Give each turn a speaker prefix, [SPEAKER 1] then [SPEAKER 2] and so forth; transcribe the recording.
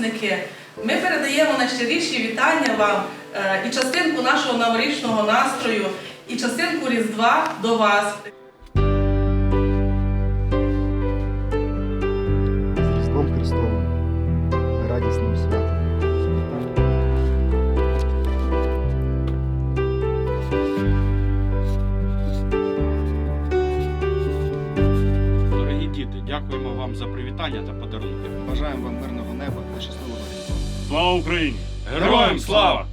[SPEAKER 1] випускники, ми передаємо найщиріші вітання вам е, і частинку нашого новорічного настрою, і частинку Різдва до вас.
[SPEAKER 2] Діти, дякуємо вам за привітання та подарунки.
[SPEAKER 3] Бажаємо вам мирного неба та щасливого Різдва.
[SPEAKER 4] Слава Україні!
[SPEAKER 2] Героям слава!